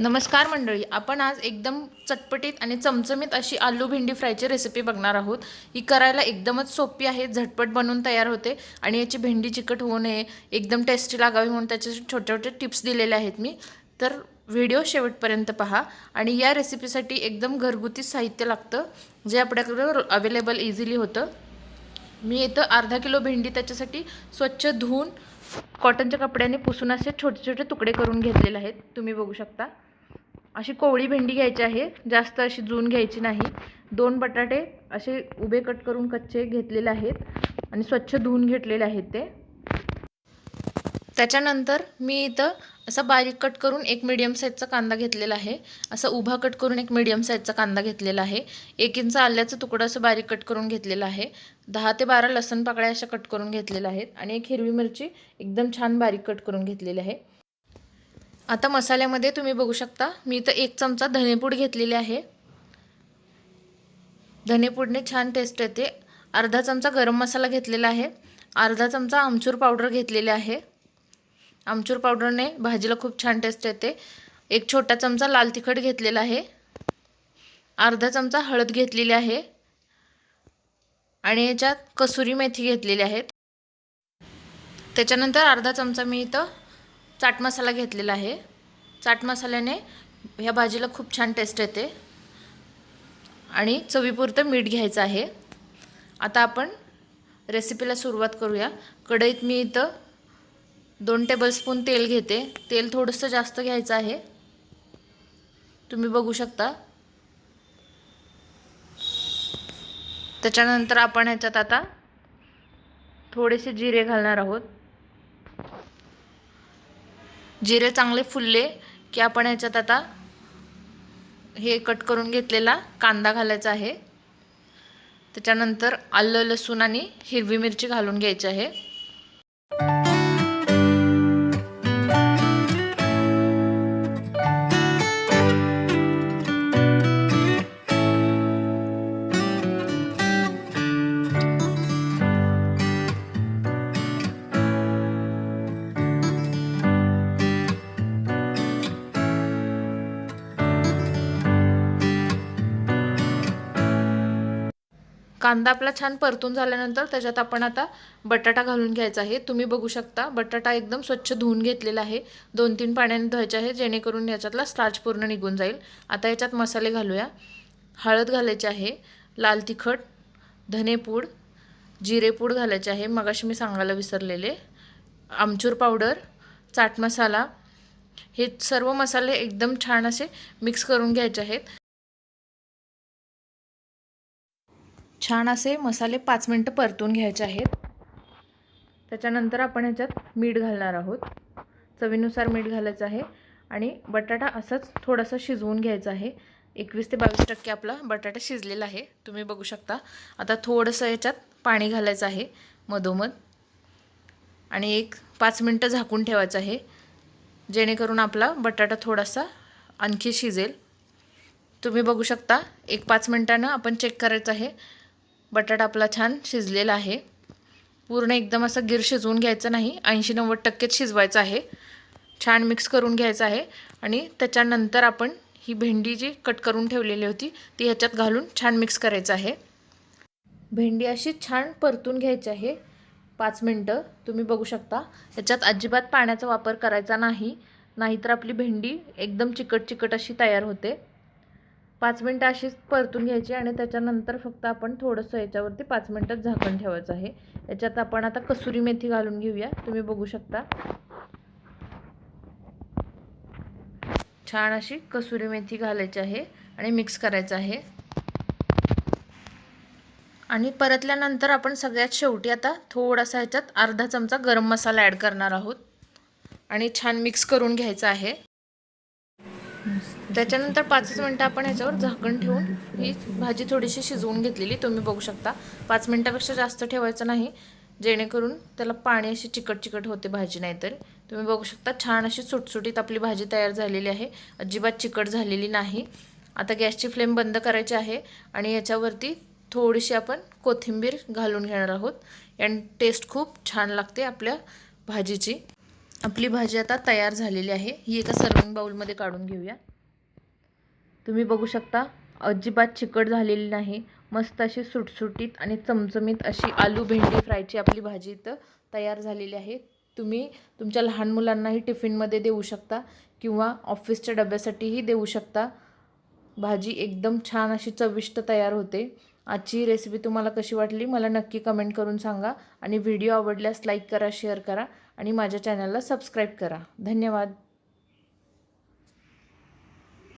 नमस्कार मंडळी आपण आज एकदम चटपटीत आणि चमचमीत अशी आलू भेंडी फ्रायची रेसिपी बघणार आहोत. ही करायला एकदमच सोपी आहे झटपट बनवून तयार होते आणि याची भेंडी चिकट होऊ नये एकदम टेस्टी लागावी म्हणून त्याचे छोटे छोटे टिप्स दिलेले आहेत मी. तर व्हिडिओ शेवटपर्यंत पहा आणि या रेसिपीसाठी एकदम घरगुती साहित्य लागतं जे आपल्याकडं अवेलेबल इझिली होतं. मी इथं अर्धा किलो भेंडी त्याच्यासाठी स्वच्छ धुवून कॉटनच्या कपड्याने पुसून असे छोटे छोटे तुकडे करून घेतलेले आहेत. तुम्ही बघू शकता. अशी कोवळी भेंडी घ्यायची आहे. जास्त अशी जून घ्यायची नाही. दोन बटाटे असे उभे कट करून कच्चे घेतलेले आहेत आणि स्वच्छ धुवून घेतलेले आहेत ते. त्याच्यानंतर मी इथं असा बारीक कट करून एक मीडियम साईजचा कांदा घेतलेला आहे. असा उभा कट करून एक मीडियम साईजचा कांदा घेतलेला आहे. एक इंच आल्याचं तुकडं असं बारीक कट करून घेतलेला आहे. दहा ते बारा लसण पाकळ्या अशा कट करून घेतलेल्या आहेत आणि एक हिरवी मिरची एकदम छान बारीक कट करून घेतलेली आहे. आता मसाल्यामध्ये तुम्ही बघू शकता मी इथं एक चमचा धनेपूड घेतलेली आहे. धनेपूडने छान टेस्ट येते. अर्धा चमचा गरम मसाला घेतलेला आहे. अर्धा चमचा आमचूर पावडर घेतलेले आहे. आमचूर पावडरने भाजीला खूप छान टेस्ट येते. एक छोटा चमचा लाल तिखट घेतलेला आहे. अर्धा चमचा हळद घेतलेली आहे. आणि याच्यात कसुरी मेथी घेतलेली आहे. त्याच्यानंतर अर्धा चमचा मी इथं चाट मसाला घेतलेला आहे. चाट मसाल्याने ह्या भाजीला खूप छान टेस्ट येते. आणि चवीपुरतं मीठ घ्यायचं आहे. आता आपण रेसिपीला सुरुवात करूया. कढईत मी इथं दोन टेबलस्पून तेल घेते. तेल थोडंसं जास्त घ्यायचं आहे. तुम्ही बघू शकता. त्याच्यानंतर आपण ह्याच्यात आता थोडेसे जिरे घालणार आहोत. जिरे चांगले फुलले की आपण ह्याच्यात आता हे कट करून घेतलेला कांदा घालायचा आहे. त्याच्यानंतर आलं लसूण आणि हिरवी मिरची घालून घ्यायची आहे. कांदा आपला छान परतून झाल्यानंतर त्याच्यात आपण आता बटाटा घालून घ्यायचा आहे. तुम्ही बघू शकता बटाटा एकदम स्वच्छ धुवून घेतलेला आहे. दोन तीन पाण्याने धुवायचे आहे जेणेकरून याच्यातला स्टार्च पूर्ण निघून जाईल. आता याच्यात मसाले घालूया. हळद घालायची आहे लाल तिखट धनेपूड जिरेपूड घालायचे आहे. मगाशी मी सांगायला विसरलेले. आमचूर पावडर चाट मसाला हे सर्व मसाले एकदम छान असे मिक्स करून घ्यायचे आहेत. छान असे मसाले पाच मिनटं परतून घ्यायचे आहेत. त्याच्यानंतर आपण ह्याच्यात मीठ घालणार आहोत. चवीनुसार मीठ घालायचं आहे आणि बटाटा असंच थोडासा शिजवून घ्यायचा आहे. एकवीस ते बावीस टक्के आपला बटाटा शिजलेला आहे. तुम्ही बघू शकता. आता थोडंसं याच्यात पाणी घालायचं आहे मधोमध. आणि एक पाच मिनटं झाकून ठेवायचं आहे. जेणेकरून आपला बटाटा थोडासा आणखी शिजेल. तुम्ही बघू शकता. एक पाच मिनटानं आपण चेक करायचं आहे. बटाटा आपला छान शिजलेला आहे. पूर्ण एकदम असं गिर शिजवून घ्यायचं नाही. ऐंशी नव्वद टक्केच शिजवायचं आहे. छान मिक्स करून घ्यायचं आहे. आणि त्याच्यानंतर आपण ही भेंडी जी कट करून ठेवलेली होती ती ह्याच्यात घालून छान मिक्स करायचं आहे. भेंडी अशी छान परतून घ्यायची आहे. पाच मिनटं तुम्ही बघू शकता. याच्यात अजिबात पाण्याचा वापर करायचा नाही. नाहीतर आपली भेंडी एकदम चिकट चिकट अशी तयार होते. पाच मिनटं अशीच परतून घ्यायची आणि त्याच्यानंतर फक्त आपण थोडंसं याच्यावरती पाच मिनटं झाकण ठेवायचं आहे. याच्यात आपण आता कसुरी मेथी घालून घेऊया. तुम्ही बघू शकता. छान अशी कसुरी मेथी घालायची आहे आणि मिक्स करायचं आहे. आणि परतल्यानंतर आपण सगळ्यात शेवटी आता थोडासा ह्याच्यात अर्धा चमचा गरम मसाला ॲड करणार आहोत. आणि छान मिक्स करून घ्यायचं आहे. त्याच्यानंतर पाचच मिनटं आपण ह्याच्यावर झाकण ठेवून ही भाजी थोडीशी शिजवून घेतलेली तुम्ही बघू शकता. पाच मिनटापेक्षा जास्त ठेवायचं नाही जेणेकरून त्याला पाणी अशी चिकट चिकट होते भाजी नाहीतर. तुम्ही बघू शकता छान अशी सुटसुटीत आपली भाजी तयार झालेली आहे. अजिबात चिकट झालेली नाही. आता गॅसची फ्लेम बंद करायची आहे आणि याच्यावरती थोडीशी आपण कोथिंबीर घालून घेणार आहोत. आणि टेस्ट खूप छान लागते आपल्या भाजीची. आपली भाजी आता तयार झालेली आहे. ही एका सर्विंग बाउलमध्ये काढून घेऊया. तुम्ही बघू शकता अजिबात चिकट झालेली नाही. मस्त अशी सुटसुटीत आणि चमचमीत अशी आलू भेंडी फ्रायची आपली भाजी इथं तयार झालेली आहे. तुम्ही तुमच्या लहान मुलांनाही टिफिनमध्ये देऊ शकता किंवा ऑफिसच्या डब्यासाठीही देऊ शकता. भाजी एकदम छान अशी चविष्ट तयार होते. आजची रेसिपी तुम्हाला कशी वाटली मला नक्की कमेंट करून सांगा आणि व्हिडिओ आवडल्यास लाईक करा शेअर करा आणि माझ्या चॅनलला सबस्क्राईब करा. धन्यवाद.